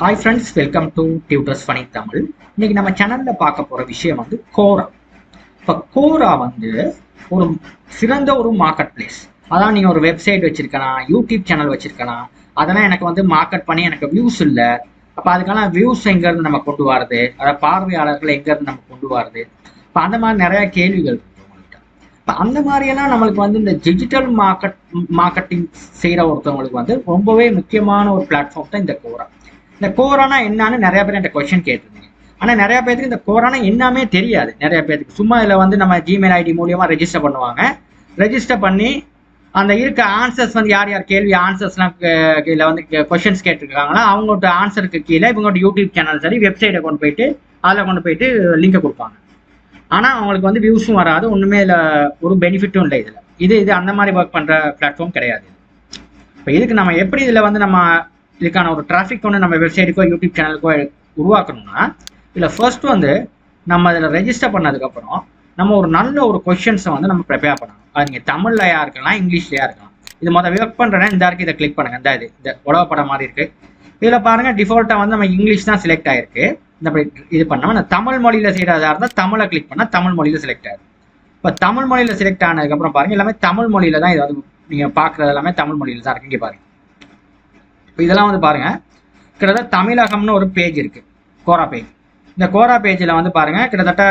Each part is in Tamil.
Hi friends welcome to tutors funny Tamil இன்னைக்கு நம்ம சேனல்ல பார்க்க போற விஷயம் வந்து கோரா இப்போ கோரா வந்து ஒரு சிறந்த ஒரு மார்க்கெட் பிளேஸ் அதான் நீங்க ஒரு வெப்சைட் வச்சிருக்கலாம் யூடியூப் சேனல் வச்சிருக்கலாம். அதெல்லாம் எனக்கு வந்து மார்க்கெட் பண்ணி எனக்கு வியூஸ் இல்லை. அப்போ அதுக்கான வியூஸ் எங்கேருந்து நம்ம கொண்டு வரது அதாவது பார்வையாளர்கள் எங்கேருந்து நம்ம கொண்டு வரது இப்போ அந்த மாதிரி நிறைய கேள்விகள் இப்போ அந்த மாதிரியெல்லாம் நம்மளுக்கு வந்து இந்த டிஜிட்டல் மார்க்கெட் மார்க்கெட்டிங் செய்கிற ஒருத்தவங்களுக்கு வந்து ரொம்பவே முக்கியமான ஒரு பிளாட்ஃபார்ம் தான் இந்த கோரா இந்த கோரானா என்னன்னு நிறைய பேர் என்கிட்ட கொஸ்டின் கேட்டிருந்தீங்க. ஆனால் நிறைய பேருக்கு இந்த கோரானா என்னமே தெரியாது. நிறைய பேருக்கு. சும்மா இதில் வந்து நம்ம ஜிமெயில் ஐடி மூலியமாக ரெஜிஸ்டர் பண்ணுவாங்க. ரெஜிஸ்டர் பண்ணி அந்த இருக்க ஆன்சர்ஸ் வந்து யார் யார் கேள்வி ஆன்சர்ஸ்லாம் கீழே வந்து கொஷின்ஸ் கேட்டிருக்காங்களோ அவங்கள்ட்ட ஆன்சருக்கு கீழே இவங்கள்ட்ட யூடியூப் சேனல் சரி வெப்சைட்டை கொண்டு போயிட்டு அதில் கொண்டு போயிட்டு லிங்கை கொடுப்பாங்க. ஆனால் அவங்களுக்கு வந்து வியூஸும் வராது. ஒன்றுமே இதில் ஒரு பெனிஃபிட்டும் இல்லை இதில். இது இது அந்த மாதிரி ஒர்க் பண்ணுற பிளாட்ஃபார்ம் கிடையாது. இப்போ இதுக்கு நம்ம எப்படி இதில் வந்து நம்ம இதுக்கான ஒரு டிராஃபிக் ஒன்று நம்ம வெப்சைட்டுக்கோ யூடியூப் சேனலுக்கோ உருவாக்கணும்னா இதில் ஃபர்ஸ்ட் வந்து நம்ம அதில் ரெஜிஸ்டர் பண்ணதுக்கப்புறம் நம்ம ஒரு நல்ல ஒரு கொஷின்ஸை வந்து நம்ம ப்ரிப்பேர் பண்ணணும். அது நீங்கள் தமிழ்லையா இருக்கலாம் இங்கிலீஷ்லையா இருக்கலாம். இது மொதல் ஒர்க் பண்ணுறேன்னா இந்த இருக்கு இதை கிளிக் பண்ணுங்க. இந்த இது இந்த உலக படம் மாதிரி இருக்கு. இதில் பாருங்க டிஃபால்ட்டாக வந்து நம்ம இங்கிலீஷ் தான் செலக்ட் ஆயிருக்கு. இந்த அப்படி இது பண்ணாமல் நான் தமிழ் மொழியில் செய்கிறதா இருந்தால் தமிழை கிளிக் பண்ணால் தமிழ் மொழியில் செலக்ட் ஆயிருக்கு இப்போ தமிழ் மொழியில் செலக்ட் ஆனதுக்கப்புறம் பாருங்கள் எல்லாமே தமிழ் மொழியில தான் இது வந்து நீங்கள் பார்க்குறது எல்லாமே தமிழ் மொழியில் தான் இருக்கு. இங்கே பாருங்க. இப்போ இதெல்லாம் வந்து பாருங்க. கிட்டத்தட்ட தமிழகம்னு ஒரு பேஜ் இருக்கு. கோரா பேஜ் இந்த கோரா பேஜில் வந்து பாருங்க கிட்டத்தட்ட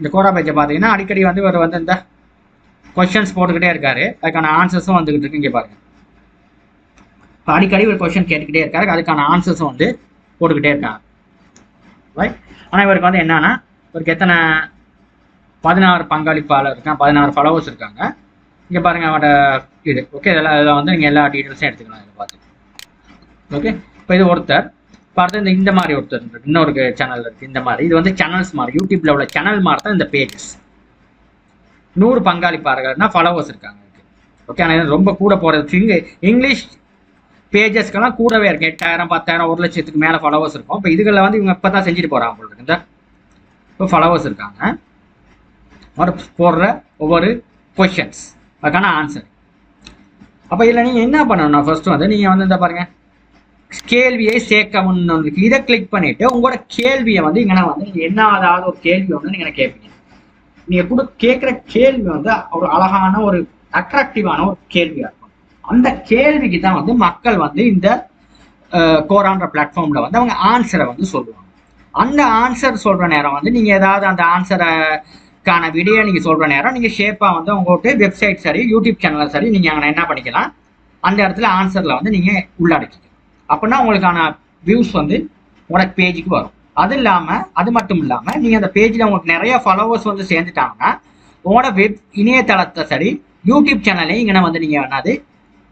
இந்த கோரா பேஜை பார்த்தீங்கன்னா அடிக்கடி வந்து இவர் வந்து இந்த கொஷின்ஸ் போட்டுக்கிட்டே இருக்காரு. அதுக்கான ஆன்சர்ஸும் வந்துகிட்டு இருக்கு இங்கே பாருங்க. இப்போ அடிக்கடி ஒரு கொஷின் கேட்டுக்கிட்டே இருக்காரு. அதுக்கான ஆன்சர்ஸும் வந்து போட்டுக்கிட்டே இருக்காங்க. ரைட் ஆனால் இவருக்கு வந்து என்னன்னா இவருக்கு எத்தனை பதினாறு பங்களிப்பாளர் இருக்காங்க பதினாறு ஃபாலோவர்ஸ் இருக்காங்க. இங்கே பாருங்க அவரோட இது. ஓகே இதெல்லாம் இதில் வந்து நீங்கள் எல்லா டீட்டெயில்ஸும் எடுத்துக்கலாம் இதை பார்த்து. ஓகே இப்போ இது ஒருத்தர். பார்த்து இந்த இந்த மாதிரி ஒருத்தர் இருக்கு. இன்னொரு சேனல் இருக்கு. இந்த மாதிரி. இது வந்து சேனல்ஸ் மாதிரி. யூடியூப்ல உள்ள சேனல் மாதிரி தான் இந்த பேஜஸ் நூறு பங்காளிப்பார்கள்னா ஃபாலோவர்ஸ் இருக்காங்க ஓகே ஆனால் ரொம்ப கூட போகிறது இங்க இங்கிலீஷ் பேஜஸ்க்கெல்லாம் கூடவே இருக்கு. எட்டாயிரம் பத்தாயிரம் ஒரு லட்சத்துக்கு மேலே ஃபாலோவர்ஸ் இருக்கும். இப்போ இதுகளில் வந்து இவங்க இப்போ தான் செஞ்சுட்டு போகிறாங்க உங்களுக்கு இந்த இப்போ ஃபாலோவர்ஸ் இருக்காங்க. அவர் போடுற ஒவ்வொரு கொஷின்ஸ் அதுக்கான ஆன்சர் அப்போ இதில் நீங்கள் என்ன பண்ணணும்னா ஃபர்ஸ்ட் வந்து. நீங்கள் வந்து இந்த பாருங்க. கேள்வியை சேர்க்கணும்னு இருக்கு. இதை கிளிக் பண்ணிட்டு உங்களோட கேள்வியை வந்து இங்கே வந்து என்ன அதாவது ஒரு கேள்வி வந்து நீங்க கேட்பீங்க நீங்க கூட கேட்குற கேள்வி வந்து ஒரு அழகான ஒரு அட்ராக்டிவான ஒரு கேள்வியா இருக்கும். அந்த கேள்விக்கு தான் வந்து மக்கள் வந்து இந்த கோரான்ற பிளாட்ஃபார்ம்ல வந்து அவங்க ஆன்சரை வந்து சொல்லுவாங்க. அந்த ஆன்சர் சொல்ற நேரம் வந்து நீங்க ஏதாவது அந்த ஆன்சரைக்கான விடையை நீங்க சொல்ற நேரம் நீங்க ஷேப்பா வந்து உங்கள்கிட்ட வெப்சைட் சரி யூடியூப் சேனல் சரி நீங்க அங்கே என்ன பண்ணிக்கலாம்? அந்த இடத்துல ஆன்சர்ல வந்து நீங்க உள்ளடக்கிக்கலாம் அப்படின்னா உங்களுக்கான வியூஸ் வந்து உங்களோட பேஜுக்கு வரும். அது இல்லாமல் அது மட்டும் இல்லாமல் நீங்கள் அந்த பேஜில் உங்களுக்கு நிறைய ஃபாலோவர்ஸ் வந்து சேர்ந்துட்டாங்கன்னா உங்களோட வெப் இணையதளத்தை சரி யூடியூப் சேனலையும் இங்கே வந்து நீங்கள் என்னது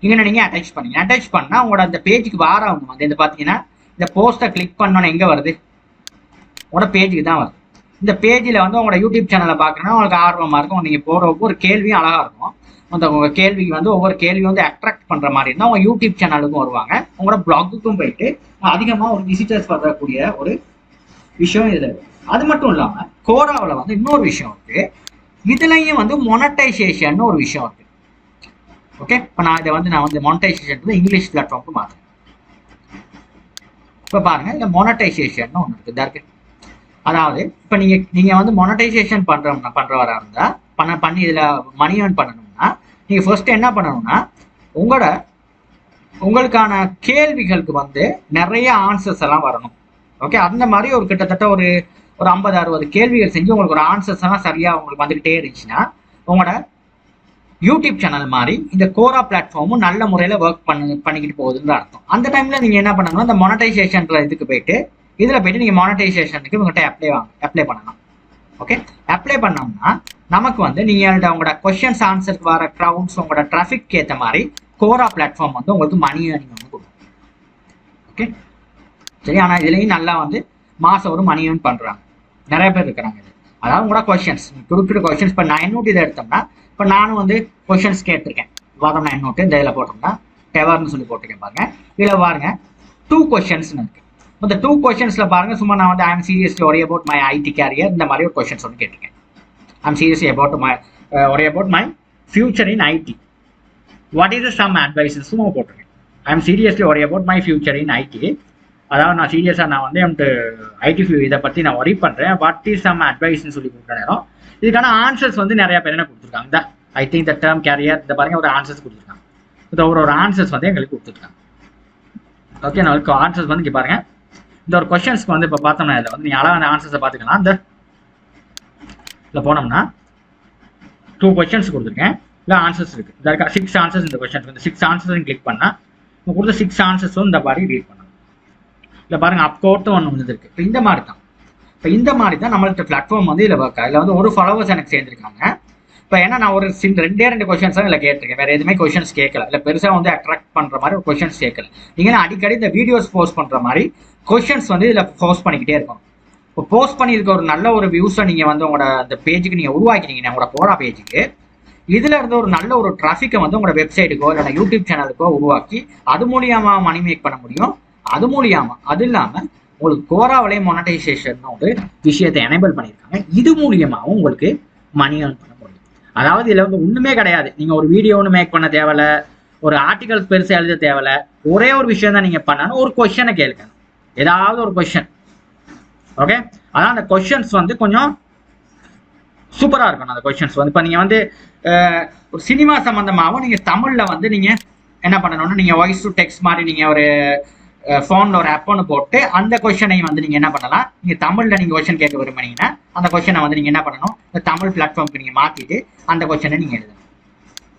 இங்கே நீங்கள் அட்டாச் பண்ணீங்க. அட்டாச் பண்ணால் உங்களோட அந்த பேஜுக்கு வாரவங்க வந்து இந்த பார்த்தீங்கன்னா இந்த போஸ்ட்டை கிளிக் பண்ணோன்னு எங்கே வருது? உங்களோட பேஜுக்கு தான் வருது. இந்த பேஜில் வந்து உங்களோட யூடியூப் சேனலை பார்க்குறோன்னா உங்களுக்கு ஆர்வமாக இருக்கும். நீங்கள் போகிறவங்க ஒரு கேள்வியும் அழகாக இருக்கும். அந்த உங்கள் கேள்விக்கு வந்து ஒவ்வொரு கேள்வியும் வந்து அட்ராக்ட் பண்ணுற மாதிரி இருந்தால் உங்கள் யூடியூப் சேனலுக்கும் வருவாங்க. உங்களோட பிளாகுக்கும் போயிட்டு அதிகமாக ஒரு விசிட்டர்ஸ் வரக்கூடிய ஒரு விஷயம் இதில். அது மட்டும் இல்லாமல் கோராவில் வந்து இன்னொரு விஷயம் இருக்கு. இதுலையும் வந்து மொனடைசேஷன் ஒரு விஷயம் இருக்கு. ஓகே இப்போ நான் இதை வந்து நான் வந்து மொனடைசேஷன் வந்து இங்கிலீஷ் பிளாட்ஃபார்ம்க்கு மாற்றுறேன் இப்போ பாருங்க இந்த மொனடைசேஷன் ஒன்று இருக்கு. இருக்கு. அதாவது இப்போ நீங்கள் நீங்கள் வந்து மொனடைசேஷன் பண்ணுற பண்ணுறவராக இருந்தால் பண்ண பண்ணி இதில் மணி ஏர்ன் பண்ணணும்னா நீங்கள் ஃபர்ஸ்ட் என்ன பண்ணணும்னா உங்களோட உங்களுக்கான கேள்விகளுக்கு வந்து நிறைய ஆன்சர்ஸ் எல்லாம் வரணும். ஓகே அந்த மாதிரி ஒரு கிட்டத்தட்ட ஒரு ஒரு ஐம்பது அறுபது கேள்விகள் செஞ்சு உங்களுக்கு ஒரு ஆன்சர்ஸ் எல்லாம் சரியாக உங்களுக்கு வந்துக்கிட்டே இருந்துச்சுன்னா உங்களோட யூடியூப் சேனல் மாதிரி இந்த கோரா பிளாட்ஃபார்மும் நல்ல முறையில் ஒர்க் பண்ணு பண்ணிக்கிட்டு போகுதுன்ற அர்த்தம். அந்த டைமில் நீங்கள் என்ன பண்ணணும் இந்த மொனடைசேஷன்ற இதுக்கு போயிட்டு இதில் போயிட்டு நீங்கள் மானிட்டைசேஷனுக்கு உங்கள்கிட்ட அப்ளை வாங்க அப்ளை பண்ணலாம். ஓகே அப்ளை பண்ணோம்னா நமக்கு வந்து நீங்கள் உங்களோட கொஷின்ஸ் ஆன்சருக்கு வர க்ரௌண்ட்ஸ் உங்களோட ட்ராஃபிக் ஏற்ற மாதிரி கோரா பிளாட்ஃபார்ம் வந்து உங்களுக்கு மணி ஏர்னிங் வந்து கொடுக்கும் ஓகே சரி ஆனால் இதுலேயும் நல்லா வந்து மாதம் ஒரு மணி ஏர்ன் பண்ணுறாங்க நிறைய பேர் இருக்கிறாங்க இது அதாவது உங்களோட கொஷின்ஸ் குறிப்பிட்ட கொஷின்ஸ் இப்போ நான் நோட் இதை எடுத்தோம்னா இப்போ நானும் வந்து கொஷின்ஸ் கேட்டிருக்கேன். வாதம் நான் நோட்டு இந்த இதில் போட்டோம்னா டெவர்னு சொல்லி போட்டிருக்கேன் பாருங்க. இதில் பாருங்க டூ கொஷின்ஸ்னு இருக்கு. இந்த டூ கொஷின்ஸில் பாருங்க சும்மா நான் வந்து I'm seriously worry about my IT career இந்த மாதிரி ஒரு கொஷின்ஸ் வந்து கேட்டிருக்கேன். I'm seriously my uh, my worry about my future in IT what is some advices சும்மா போட்டிருக்கேன் I am seriously worry about my future in IT அதாவது நான் சீரியஸாக நான் வந்து என்கிட்ட ஐடி ஃபியூ இதை பற்றி நான் ஒரி பண்ணுறேன் வாட் இஸ் சம் அட்வைஸ்னு சொல்லி கொடுக்குற நேரம் இதுக்கான ஆன்சர்ஸ் வந்து நிறையா பேர் என்ன கொடுத்துருக்காங்க. இந்த I think the term career இந்த பாருங்க ஒரு ஆன்சர்ஸ் கொடுத்துருக்காங்க. இந்த ஒரு ஒரு ஆன்சர்ஸ் வந்து எங்களுக்கு கொடுத்துருக்காங்க. ஓகே நம்மளுக்கு ஆன்சர்ஸ் வந்து இங்கே பாருங்க. இந்த ஒரு கொஷின்ஸ்க்கு வந்து இப்போ பார்த்தோம்னா இதில் வந்து நீங்கள் அழகான ஆன்சர்ஸை பார்த்துக்கலாம். இந்த இதில் போனோம்னா டூ கொஷின்ஸ் கொடுத்துருக்கேன். இல்லை ஆன்சர்ஸ் இருக்குது இந்த இருக்க? சிக்ஸ் ஆன்சர்ஸ் இந்த கொஷின் இந்த சிக்ஸ் ஆன்சர்ஸையும் கிளிக் பண்ணால் உங்கள் கொடுத்த சிக்ஸ் ஆன்சர்ஸும் இந்த மாதிரி ரீட் பண்ணணும் இல்லை பாருங்கள் அப்கோர்ட்டும் ஒன்று வந்துருக்கு. இப்போ இந்த மாதிரி தான் இப்போ இந்த மாதிரி தான் நம்மள்ட்ட பிளாட்ஃபார்ம் வந்து இதில் ஒர்க் இதில் வந்து ஒரு ஃபாலோவர்ஸ் எனக்கு சேர்ந்துருக்காங்க. இப்போ ஏன்னா நான் ஒரு சின் ரெண்டே ரெண்டு கொஷின்ஸ் தான் இதில் கேட்டிருக்கேன். வேறு எதுவுமே கொஷின்ஸ் கேட்கல. இல்லை பெருசாக வந்து அட்ராக்ட் பண்ணுற மாதிரி ஒரு கொஷின்ஸ் கேட்கல. நீங்கள் அடிக்கடி இந்த வீடியோஸ் போஸ்ட் பண்ணுற மாதிரி கொஷின்ஸ் வந்து இதில் போஸ்ட் பண்ணிக்கிட்டே இருக்கும் போஸ்ட் பண்ணியிருக்க ஒரு நல்ல ஒரு வியூஸை நீங்கள் வந்து உங்களோட அந்த பேஜுக்கு நீங்கள் உருவாக்கினீங்க உங்களோட போரா பேஜுக்கு இதில் இருந்து ஒரு நல்ல ஒரு ட்ராஃபிக்கை வந்து உங்களோட வெப்சைட்டுக்கோ இல்லை யூடியூப் சேனலுக்கோ உருவாக்கி அது மூலியமாக மணி மேக் பண்ண முடியும். அது மூலியமாக அது இல்லாமல் உங்களுக்கு கோராவிலே மொனடைசேஷன் ஒரு விஷயத்தை எனேபிள் பண்ணியிருக்காங்க. இது மூலியமாகவும் உங்களுக்கு மணி ஏர்ன் பண்ண முடியும். அதாவது இதில் வந்து ஒன்றுமே கிடையாது. நீங்கள் ஒரு வீடியோ ஒன்று மேக் பண்ண தேவையில்ல ஒரு ஆர்டிகல்ஸ் பெருசாக எழுத தேவையில்ல ஒரே ஒரு விஷயம் தான் நீங்கள் பண்ணணும் ஒரு கொஷனை கேட்கணும் ஏதாவது ஒரு கொஷன் ஓகே அதான் அந்த கொஸ்டின்ஸ் வந்து கொஞ்சம் சூப்பராக இருக்கணும் அந்த கொஸ்டின்ஸ் வந்து. இப்போ நீங்கள் வந்து ஒரு சினிமா சம்மந்தமாகவும் நீங்கள் தமிழில் வந்து நீங்கள் என்ன பண்ணணும்னா நீங்கள் வாய்ஸ் டு டெக்ஸ்ட் மாதிரி நீங்கள் ஒரு ஃபோனில் ஒரு ஆப் ஒன்று போட்டு அந்த கொஷனை வந்து நீங்கள் என்ன பண்ணலாம்? நீங்கள் தமிழில் நீங்கள் கொஷின் கேட்க விரும்புனீங்கன்னா அந்த கொஷனை வந்து நீங்கள் என்ன பண்ணணும்? இந்த தமிழ் பிளாட்ஃபார்முக்கு நீங்கள் மாற்றிட்டு அந்த கொஷனை நீங்கள் எழுதணும்.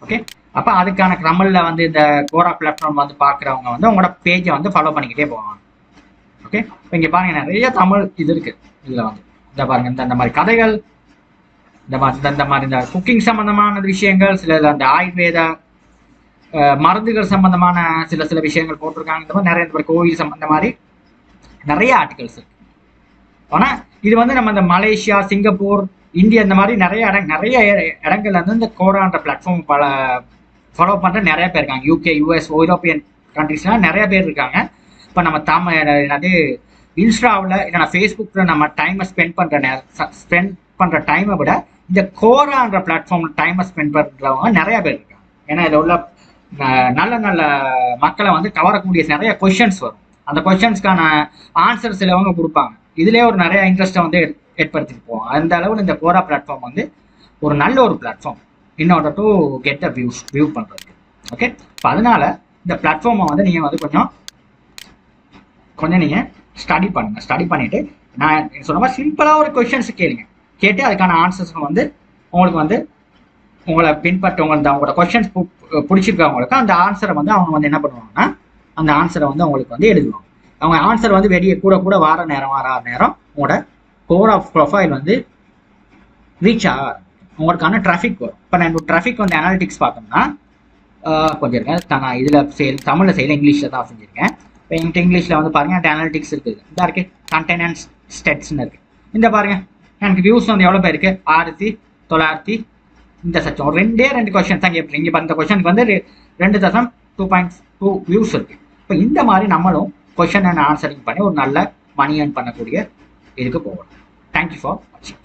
ஓகே அப்போ அதுக்கான தமிழில் வந்து இந்த கோரா பிளாட்ஃபார்ம் வந்து பார்க்குறவங்க வந்து உங்களோட பேஜை வந்து ஃபாலோ பண்ணிக்கிட்டே போவாங்க. ஓகே இப்போ இங்கே பாருங்க நிறைய தமிழ் இது இருக்கு. இதில் வந்து. இந்த பாருங்க இந்த இந்த மாதிரி கதைகள் இந்த மாதிரி இந்த- இந்த மாதிரி இந்த குக்கிங் சம்பந்தமான விஷயங்கள் சில இதுல அந்த ஆயுர்வேத மருந்துகள் சம்பந்தமான சில சில விஷயங்கள் போட்டிருக்காங்க. இந்த மாதிரி நிறைய இந்த மாதிரி கோயில் சம்பந்த மாதிரி நிறைய ஆர்டிகல்ஸ் இருக்கு. ஆனால் இது வந்து நம்ம இந்த மலேசியா சிங்கப்பூர் இந்தியா இந்த மாதிரி நிறைய இடம் நிறைய இடங்கள்ல வந்து இந்த கோரான்ற பிளாட்ஃபார்ம் பல ஃபாலோ பண்ணுற நிறைய பேர் இருக்காங்க. யூகே யூஎஸ் யூரோப்பியன் கண்ட்ரிஸ்லாம் நிறைய பேர் இருக்காங்க. இப்போ நம்ம தாம என்னது இன்ஸ்டாவில் இல்லைனா ஃபேஸ்புக்கில் நம்ம டைமை ஸ்பெண்ட் பண்ணுற நே ஸ்பெண்ட் பண்ணுற டைமை விட இந்த கோரான்ற பிளாட்ஃபார்மில் டைமை ஸ்பெண்ட் பண்ணுறவங்க நிறையா பேர் இருக்காங்க. ஏன்னா இதில் உள்ள நல்ல நல்ல மக்களை வந்து கவரக்கூடிய நிறைய கொஷின்ஸ் வரும். அந்த கொஷின்ஸ்க்கான ஆன்சர் சிலவங்க கொடுப்பாங்க. இதுலேயே ஒரு நிறைய இன்ட்ரெஸ்ட்டை வந்து ஏற்படுத்திட்டு போவோம் அந்த அளவில் இந்த கோரா பிளாட்ஃபார்ம் வந்து ஒரு நல்ல ஒரு பிளாட்ஃபார்ம் இன்னொரு to get a views view பண்ணுறதுக்கு ஓகே இப்போ அதனால இந்த பிளாட்ஃபார்மை வந்து நீங்கள் வந்து கொஞ்சம் கொஞ்சம் நீங்கள் ஸ்டடி பண்ணுங்கள் ஸ்டடி பண்ணிவிட்டு நான் சொன்ன மாதிரி சிம்பிளாக ஒரு கொஷின்ஸ் கேளுங்க. கேட்டு அதுக்கான ஆன்சர்ஸ் வந்து உங்களுக்கு வந்து உங்களை பின்பற்ற உங்க அந்த அவங்களோட கொஷின்ஸ் பிடிச்சிருக்கவங்களுக்கு அந்த ஆன்சரை வந்து அவங்க வந்து என்ன பண்ணுவாங்கன்னா அந்த ஆன்சரை வந்து அவங்களுக்கு வந்து எழுதுவாங்க. அவங்க ஆன்சர் வந்து வெளியே கூட கூட வார நேரம் வார நேரம் உங்களோட கோர் ஆஃப் ப்ரொஃபைல் வந்து ரீச் ஆக உங்களுக்கான ட்ராஃபிக் வரும். இப்போ நான் ட்ராஃபிக் வந்து அனாலிட்டிக்ஸ் பார்த்தோம்னா கொஞ்சம் இருக்கேன் நான் இதில் சேல் தமிழில் செய்யல இங்கிலீஷில் தான் செஞ்சுருக்கேன். இப்போ என்கிட்ட இங்கிலீஷில் வந்து பாருங்க அனாலிட்டிக்ஸ் இருக்குது இதாக இருக்குது கண்டெனன்ஸ் ஸ்டெட்ஸ்னு இருக்குது இந்த பாருங்கள் எனக்கு வியூஸ் வந்து எவ்வளோ பேர் இருக்குது ஆயிரத்தி தொள்ளாயிரத்தி இந்த சச்சம் ரெண்டே ரெண்டு கொஸ்டின் தான் கேட்பீங்க இங்கே இந்த கொஷனுக்கு வந்து ரெ- ரெண்டு தசம் டூ பாயிண்ட் டூ வியூஸ் இருக்குது இப்போ இந்த மாதிரி நம்மளும் கொஷன் அண்ட் ஆன்சரிங் பண்ணி ஒரு நல்ல மணி ஏர்ன் பண்ணக்கூடிய இதுக்கு போகணும். தேங்க்யூ ஃபார் வாட்சிங்